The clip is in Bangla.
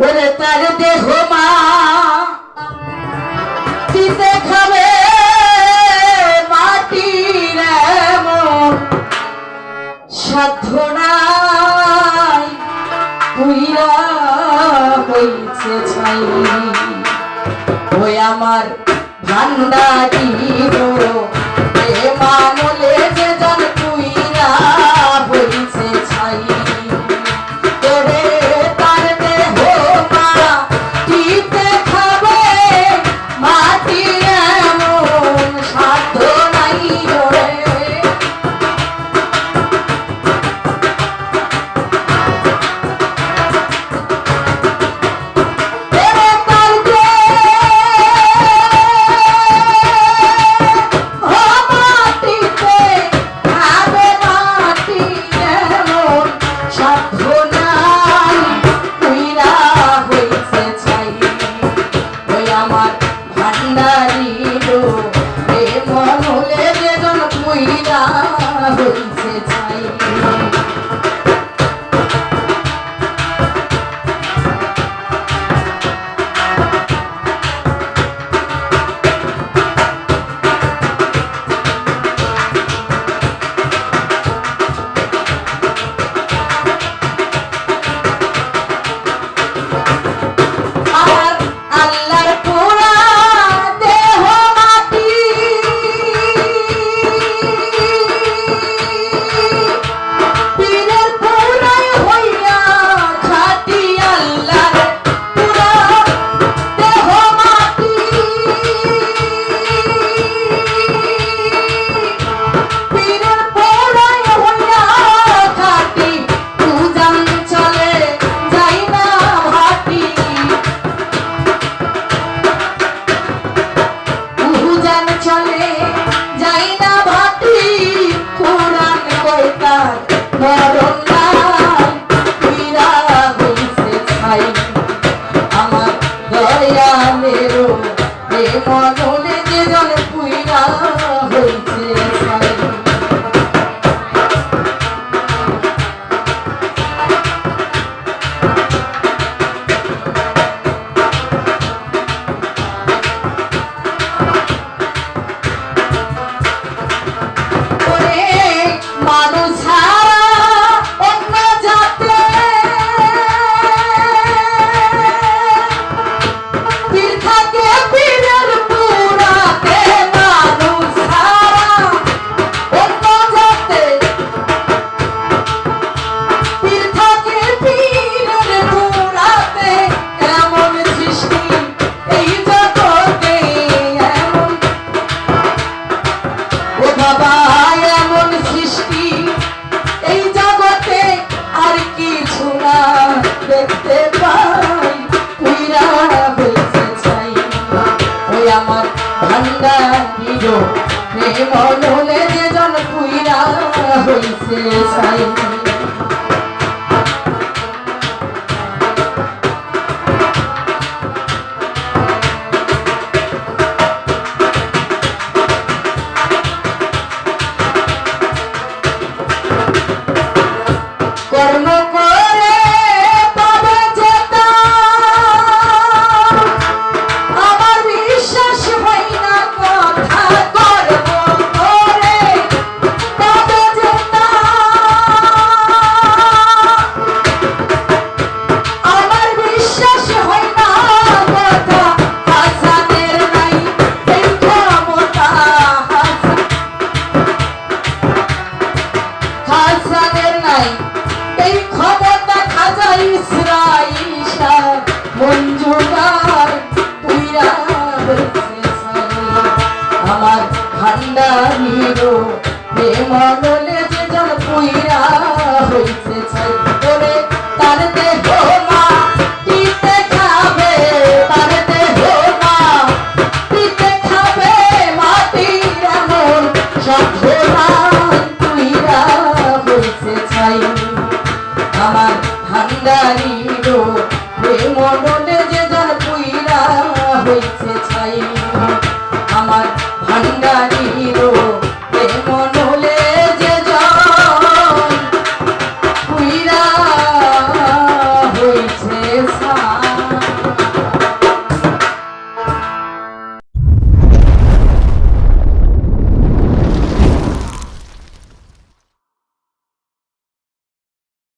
ওরে তার দেহ মা চিতে খাবে মাটি সাধনায়? তুইরা হইছে ছাই। ওই আমার ভান্ডারি রে মানলে যে 박수 అయ్యా మీరు మీ మను से साई নলে মাটি এমন সভ্যমান পুইরা হইছে ছাই। আমার ভান্ডারি রো প্রেম নলে যে যার পুইরা